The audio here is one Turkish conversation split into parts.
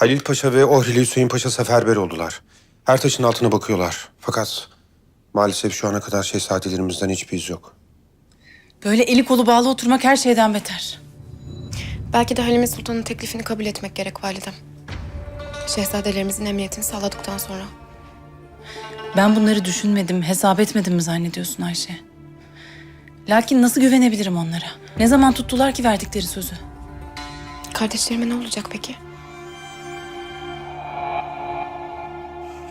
Halil Paşa ve Ohrili Hüseyin Paşa seferber oldular. Her taşın altına bakıyorlar. Fakat maalesef şu ana kadar şehzadelerimizden hiçbir iz yok. Böyle eli kolu bağlı oturmak her şeyden beter. Belki de Halime Sultan'ın teklifini kabul etmek gerek validem. Şehzadelerimizin emniyetini sağladıktan sonra. Ben bunları düşünmedim, hesap etmedim mi zannediyorsun Ayşe? Lakin nasıl güvenebilirim onlara? Ne zaman tuttular ki verdikleri sözü? Kardeşlerime ne olacak peki?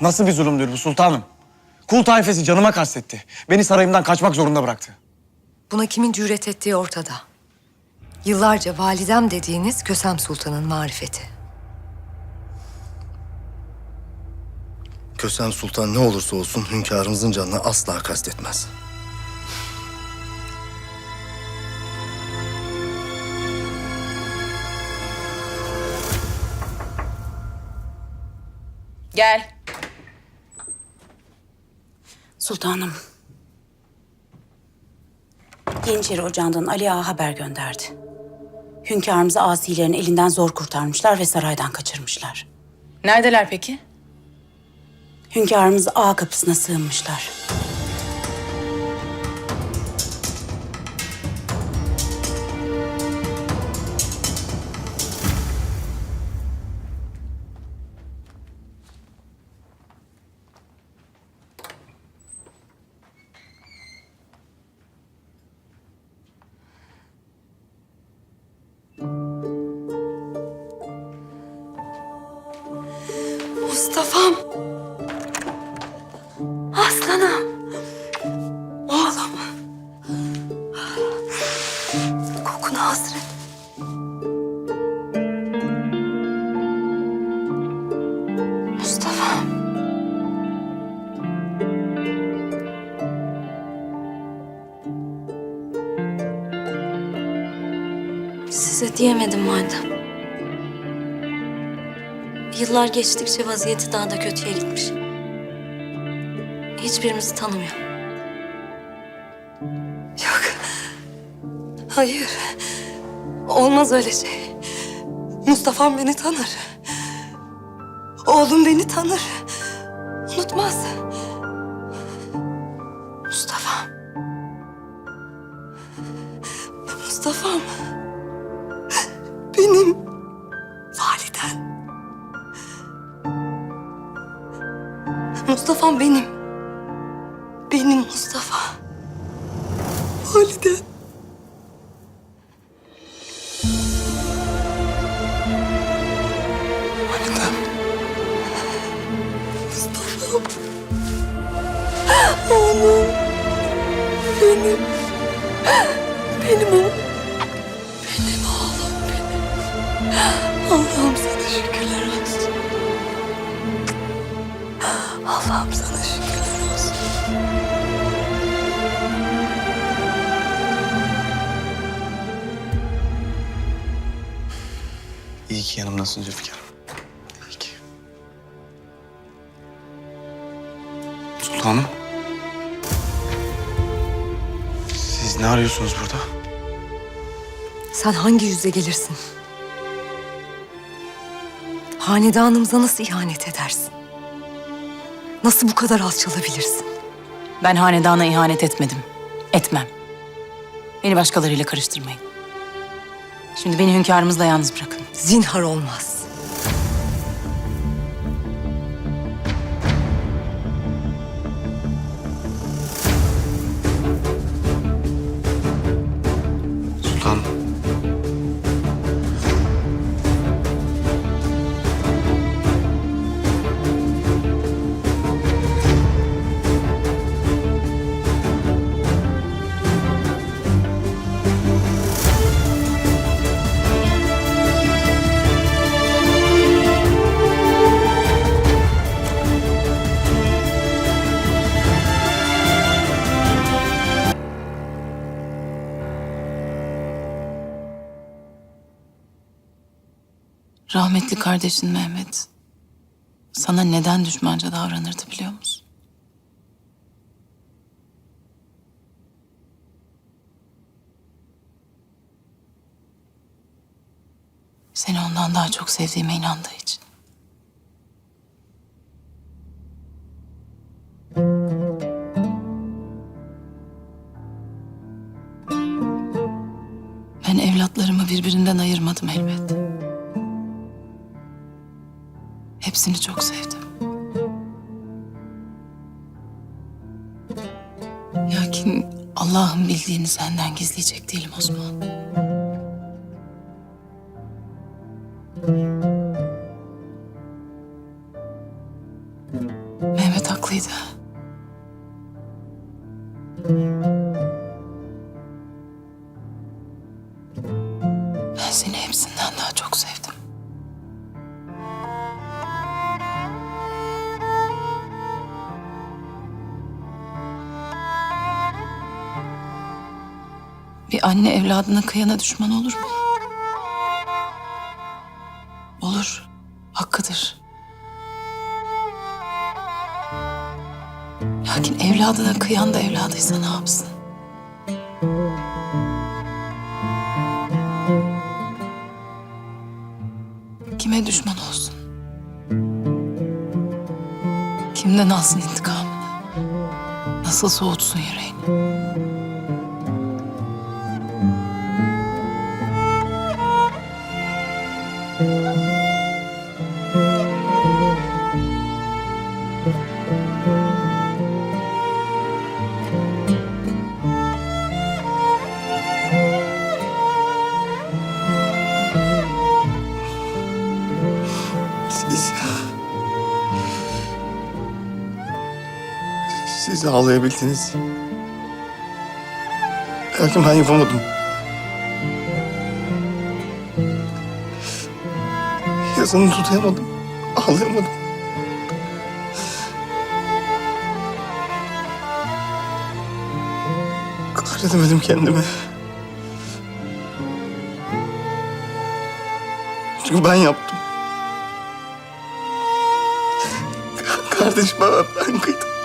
Nasıl bir zulümdür bu sultanım? Kul tayfesi canıma kastetti. Beni sarayımdan kaçmak zorunda bıraktı. Buna kimin cüret ettiği ortada. Yıllarca validem dediğiniz Kösem Sultan'ın marifeti. Kösem Sultan ne olursa olsun hünkârımızın canına asla kastetmez. Gel. Sultanım. Yeniçeri Ocağı'ndan Ali Ağa haber gönderdi. Hünkârımızı asilerin elinden zor kurtarmışlar ve saraydan kaçırmışlar. Neredeler peki? Hünkârımız ağa kapısına sığınmışlar. Kokuna hasret. Mustafa'm. Size diyemedim madem. Yıllar geçtikçe vaziyeti daha da kötüye gitmiş. Hiçbirimizi tanımıyor. Yok. Hayır. Olmaz öyle şey. Mustafa'm beni tanır. Oğlum beni tanır. Unutmaz. Mustafa'm. Mustafa'm. Benim validen. Mustafa'm benim. Benim oğlum. Benim oğlum benim. Allah'ım sana şükürler olsun. Allah'ım sana şükürler olsun. İyi ki yanımdasın Zülfikar. İyi ki. Sultanım. Siz ne arıyorsunuz burada? Sen hangi yüzle gelirsin? Hanedanımıza nasıl ihanet edersin? Nasıl bu kadar alçalabilirsin? Ben hanedana ihanet etmedim. Etmem. Beni başkalarıyla karıştırmayın. Şimdi beni hünkârımızla yalnız bırakın. Zinhar olmaz. Rahmetli kardeşin Mehmet sana neden düşmanca davranırdı biliyor musun? Seni ondan daha çok sevdiğime inandığı için. Ben evlatlarımı birbirinden ayırmadım elbet. Hepsini çok sevdim. Lakin Allah'ın bildiğini senden gizleyecek değilim Osman. Mehmet haklıydı. Ben seni hepsinden daha çok sevdim. Bir anne evladına kıyana düşman olur mu? Olur. Hakkıdır. Lakin evladına kıyan da evladıysa ne yapsın? Kime düşman olsun? Kimden alsın intikamını? Nasıl soğutsun yüreğini? Siz ağlayabildiniz. Lakin ben yapamadım. Yazını tutayamadım. Ağlayamadım. Kahredemedim kendimi. Çünkü ben yaptım. Kardeşime ben kıydım.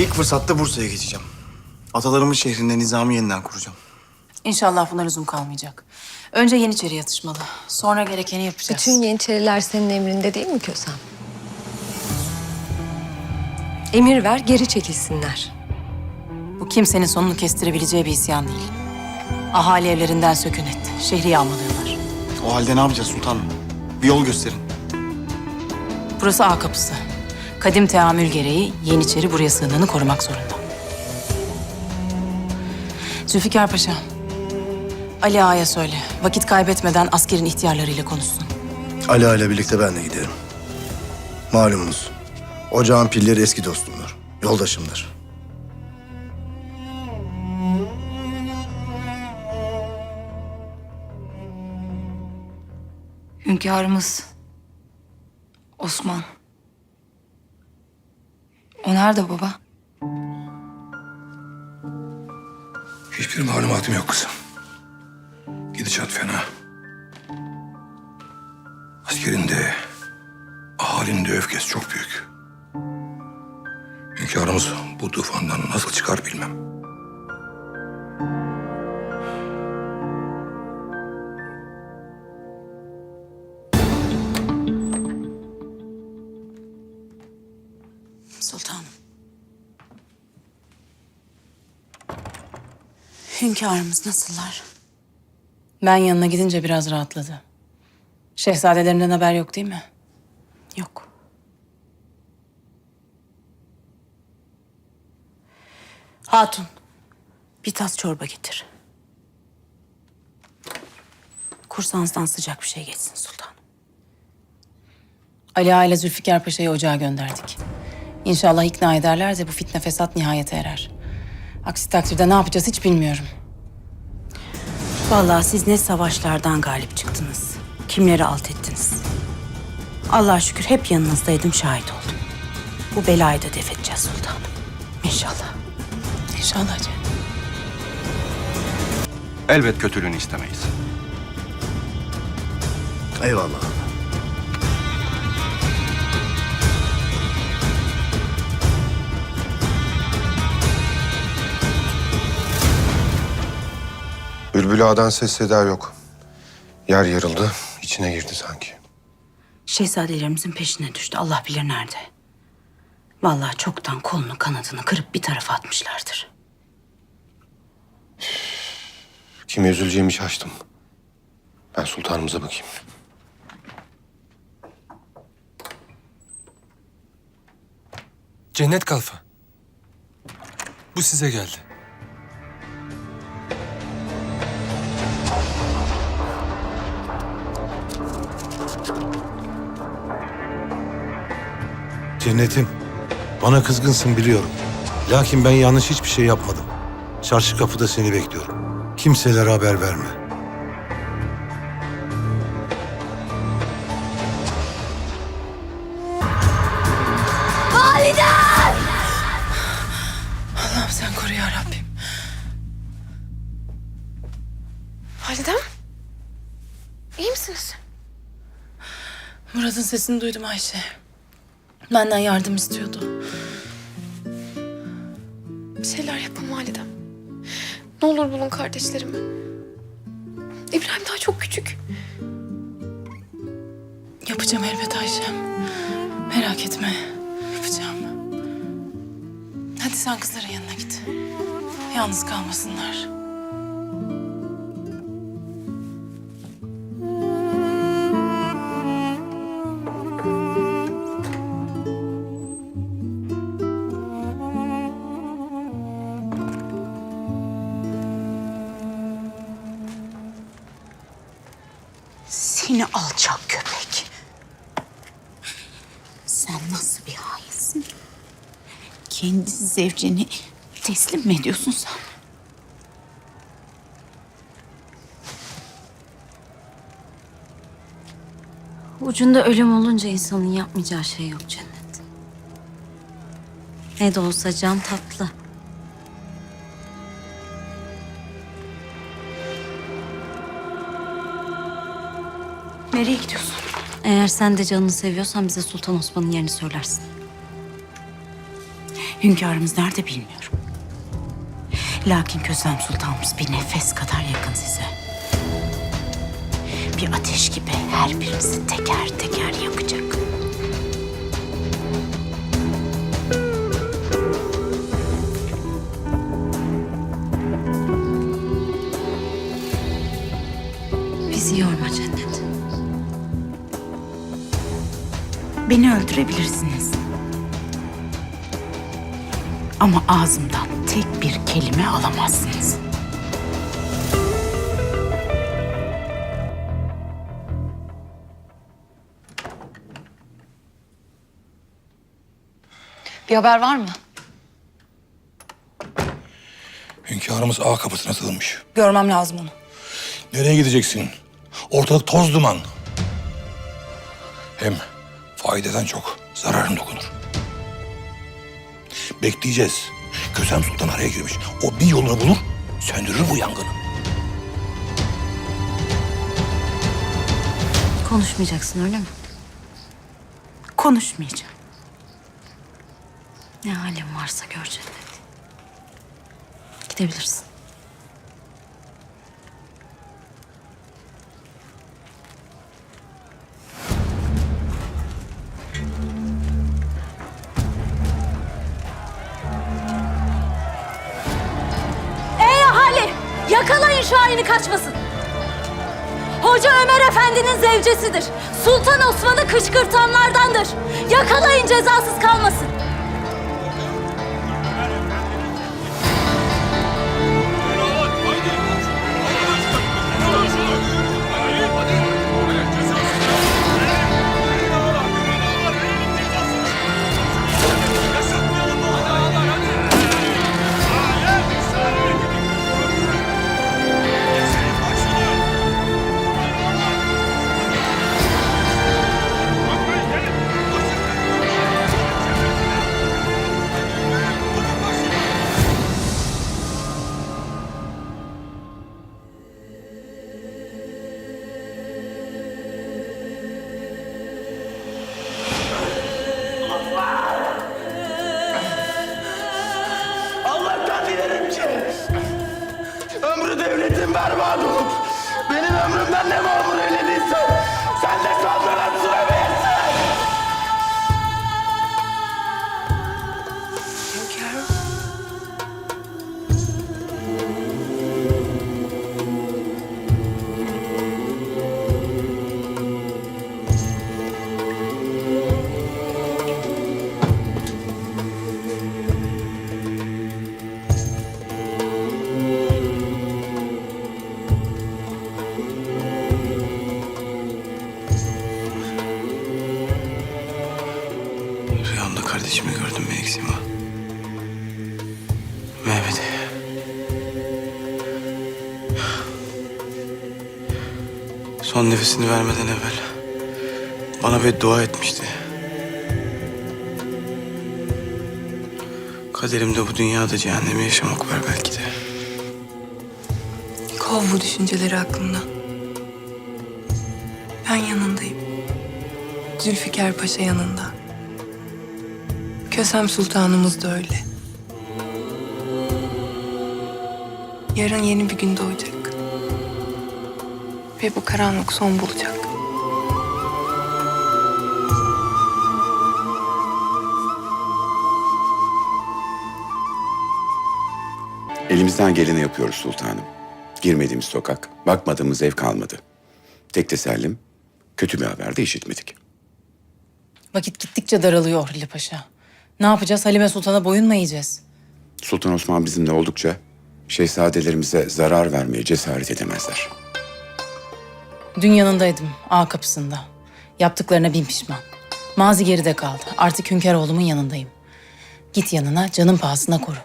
İlk fırsatta Bursa'ya geçeceğim. Atalarımın şehrinde nizamı yeniden kuracağım. İnşallah bunlar uzun kalmayacak. Önce Yeniçeri yatışmalı. Sonra gerekeni yapacağız. Bütün Yeniçeriler senin emrinde değil mi Kösem? Emir ver, geri çekilsinler. Bu kimsenin sonunu kestirebileceği bir isyan değil. Ahali evlerinden sökün etti. Şehri yağmalıyorlar. O halde ne yapacağız sultanım? Bir yol gösterin. Burası A kapısı. Kadim teamül gereği Yeniçeri buraya sığınanı korumak zorunda. Zülfikar Paşa, Ali Ağa'ya söyle. Vakit kaybetmeden askerin ihtiyarlarıyla konuşsun. Ali Ağa ile birlikte ben de giderim. Malumunuz. Ocağın pilleri eski dostumdur. Yoldaşımdır. Hünkârımız Osman. O nerede baba? Hiçbir malumatım yok kızım. Gidişat fena. Askerin de, ahalinin de öfkesi çok büyük. Hünkârımız bu tufandan nasıl çıkar bilmem. Hünkârımız nasıllar? Ben yanına gidince biraz rahatladı. Şehzadelerimden haber yok değil mi? Yok. Hatun, bir tas çorba getir. Kursanızdan sıcak bir şey geçsin sultanım. Ali Ağa ile Zülfikar Paşa'yı ocağa gönderdik. İnşallah ikna ederler de bu fitne fesat nihayete erer. Aksi takdirde ne yapacağız hiç bilmiyorum. Vallahi siz ne savaşlardan galip çıktınız. Kimleri alt ettiniz. Allah'a şükür hep yanınızdaydım, şahit oldum. Bu belayı da def edeceğiz sultanım. İnşallah. İnşallah canım. Elbet kötülüğünü istemeyiz. Eyvallah. Bülbül Ağa'dan ses seda yok. Yer yarıldı, içine girdi sanki. Şehzadelerimizin peşine düştü. Allah bilir nerede. Vallahi çoktan kolunu kanadını kırıp bir tarafa atmışlardır. Kime üzüleceğimi şaştım. Ben sultanımıza bakayım. Cennet kalfa. Bu size geldi. Cennetim, bana kızgınsın biliyorum. Lakin ben yanlış hiçbir şey yapmadım. Çarşı kapıda seni bekliyorum. Kimselere haber verme. Allah'ım sen koru ya Rabbim. Validem? İyi misiniz? Murat'ın sesini duydum Ayşe. Benden yardım istiyordu. Bir şeyler yapın validem. Ne olur bulun kardeşlerimi. İbrahim daha çok küçük. Yapacağım elbet Ayşem. Merak etme. Yapacağım. Hadi sen kızların yanına git. Yalnız kalmasınlar. Seni alçak köpek. Sen nasıl bir hainsin? Kendi zevceni teslim mi ediyorsun sen? Ucunda ölüm olunca insanın yapmayacağı şey yok cennet. Ne de olsa can tatlı. Nereye gidiyorsun? Eğer sen de canını seviyorsan bize Sultan Osman'ın yerini söylersin. Hünkârımız nerede bilmiyorum. Lakin Kösem Sultanımız bir nefes kadar yakın size. Bir ateş gibi her birinizi teker teker yakacak. Beni öldürebilirsiniz. Ama ağzımdan tek bir kelime alamazsınız. Bir haber var mı? Hünkârımız ağ kapısına sığınmış. Görmem lazım onu. Nereye gideceksin? Ortalık toz duman. Hem faydadan çok zararın dokunur. Bekleyeceğiz. Kösem Sultan araya girmiş. O bir yolunu bulur, söndürür bu yangını. Konuşmayacaksın öyle mi? Konuşmayacağım. Ne halin varsa gör cennet. Gidebilirsin. Şahin'i kaçmasın. Hoca Ömer Efendi'nin zevcesidir. Sultan Osman'ı kışkırtanlardandır. Yakalayın cezasız kalmasın. Devletin berbat olup benim ömrümden ne mamur eylediyse sen de saltanat kardeşimi gördüm Meksima. Mehmet. Son nefesini vermeden evvel bana beddua etmişti. Kaderimde bu dünyada cehennemi yaşamak var belki de. Kov bu düşünceleri aklımdan. Ben yanındayım. Zülfikar Paşa yanında. Kösem Sultanımız da öyle. Yarın yeni bir gün doğacak. Ve bu karanlık son bulacak. Elimizden geleni yapıyoruz sultanım. Girmediğimiz sokak, bakmadığımız ev kalmadı. Tek tesellim, kötü bir haber de işitmedik. Vakit gittikçe daralıyor Halil Paşa. Ne yapacağız? Halime Sultan'a boyun mu eğeceğiz? Sultan Osman bizimle oldukça şehzadelerimize zarar vermeye cesaret edemezler. Dün yanındaydım A kapısında. Yaptıklarına bin pişman. Mazi geride kaldı. Artık hünkâroğlumun yanındayım. Git yanına canın pahasına koru.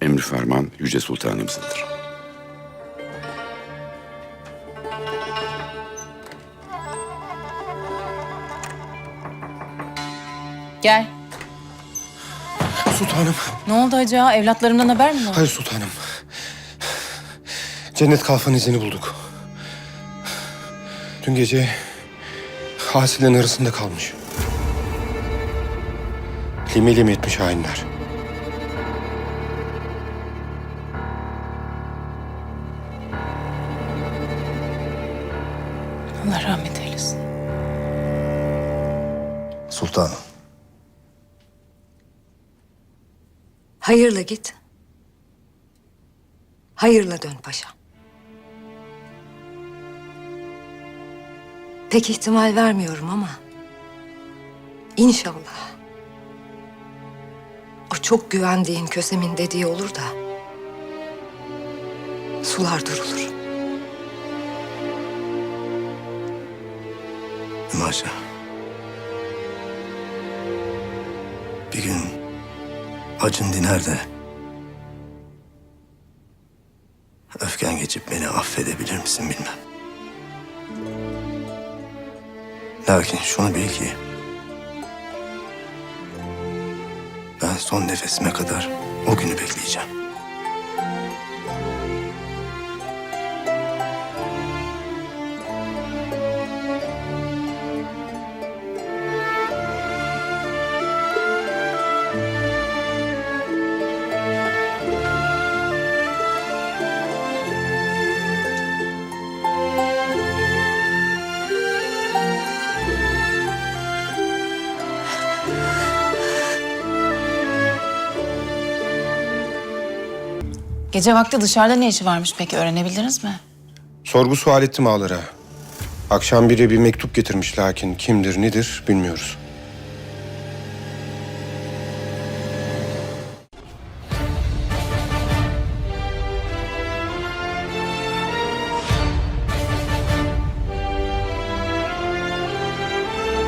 Emri ferman Yüce Sultanımızındır. Gel. Sultanım. Ne oldu Hacı ağa? Evlatlarımdan haber mi var? Hayır sultanım. Cennet kalfan izini bulduk. Dün gece Hasil'in arasında kalmış. Lime lime etmiş hainler. Allah rahmet eylesin. Sultanım. Hayırla git. Hayırla dön paşa. Pek ihtimal vermiyorum ama inşallah o çok güvendiğin Kösem'in dediği olur da sular durulur. Maşa. Bir gün acın diner de öfken geçip beni affedebilir misin bilmem. Lakin şunu bil ki ben son nefesime kadar o günü bekleyeceğim. Gece vakti dışarıda ne işi varmış peki öğrenebildiniz mi? Sorgu sual ettim ağalara. Akşam biri bir mektup getirmiş lakin kimdir nedir bilmiyoruz.